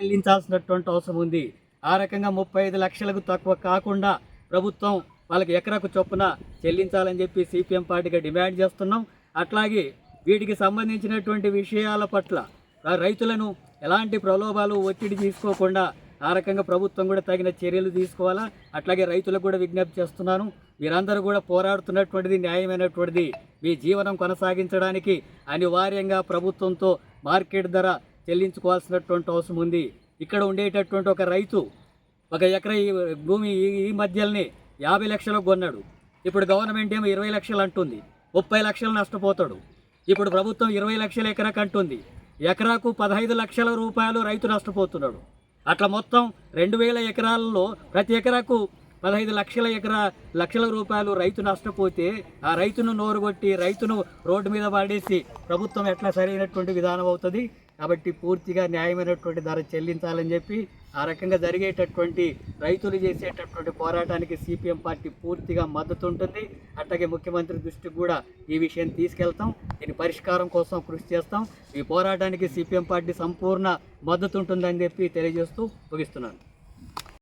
చెల్లించాల్సినటువంటి అవసరం ఉంది. ఆ రకంగా ముప్పై ఐదు లక్షలకు తక్కువ కాకుండా ప్రభుత్వం వాళ్ళకి ఎకరాకు చొప్పున చెల్లించాలని చెప్పి సిపిఎం పార్టీగా డిమాండ్ చేస్తున్నాం. అట్లాగే వీటికి సంబంధించినటువంటి విషయాల పట్ల రైతులను ఎలాంటి ప్రలోభాలు ఒత్తిడి తీసుకోకుండా ఆ రకంగా ప్రభుత్వం కూడా తగిన చర్యలు తీసుకోవాలా? అట్లాగే రైతులకు కూడా విజ్ఞప్తి చేస్తున్నాను. మీరందరూ కూడా పోరాడుతున్నటువంటిది న్యాయమైనటువంటిది మీ జీవనం కొనసాగించడానికి అనివార్యంగా ప్రభుత్వంతో మార్కెట్ ధర చెల్లించుకోవాల్సినటువంటి అవసరం ఉంది. ఇక్కడ ఉండేటటువంటి ఒక రైతు ఒక ఎకరా ఈ భూమి ఈ- మధ్యలోనే యాభై లక్షలకు కొన్నాడు. ఇప్పుడు గవర్నమెంట్ ఏమో ఇరవై లక్షలు అంటుంది. ముప్పై లక్షలు నష్టపోతాడు. ఇప్పుడు ప్రభుత్వం ఇరవై లక్షల ఎకరాకు అంటుంది. ఎకరాకు పదహైదు లక్షల రూపాయలు రైతు నష్టపోతున్నాడు. అట్లా మొత్తం రెండు వేల ఎకరాలలో ప్రతి ఎకరాకు పదహైదు లక్షల ఎకరా లక్షల రూపాయలు రైతు నష్టపోతే ఆ రైతును నోరుగొట్టి రైతును రోడ్డు మీద పడేసి ప్రభుత్వం ఎట్లా సరైనటువంటి విధానం అవుతుంది? కాబట్టి పూర్తిగా న్యాయమైనటువంటి ధర చెల్లించాలని చెప్పి ఆ రకంగా జరిగేటటువంటి రైతులు చేసేటటువంటి పోరాటానికి సిపిఎం పార్టీ పూర్తిగా మద్దతు ఉంటుంది అట్లాగే ముఖ్యమంత్రి దృష్టికి కూడా ఈ విషయం తీసుకెళ్తాం. దీని పరిష్కారం కోసం కృషి చేస్తాం. ఈ పోరాటానికి సిపిఎం పార్టీ సంపూర్ణ మద్దతు ఉంటుందని చెప్పి తెలియజేస్తూ ముగిస్తున్నాను.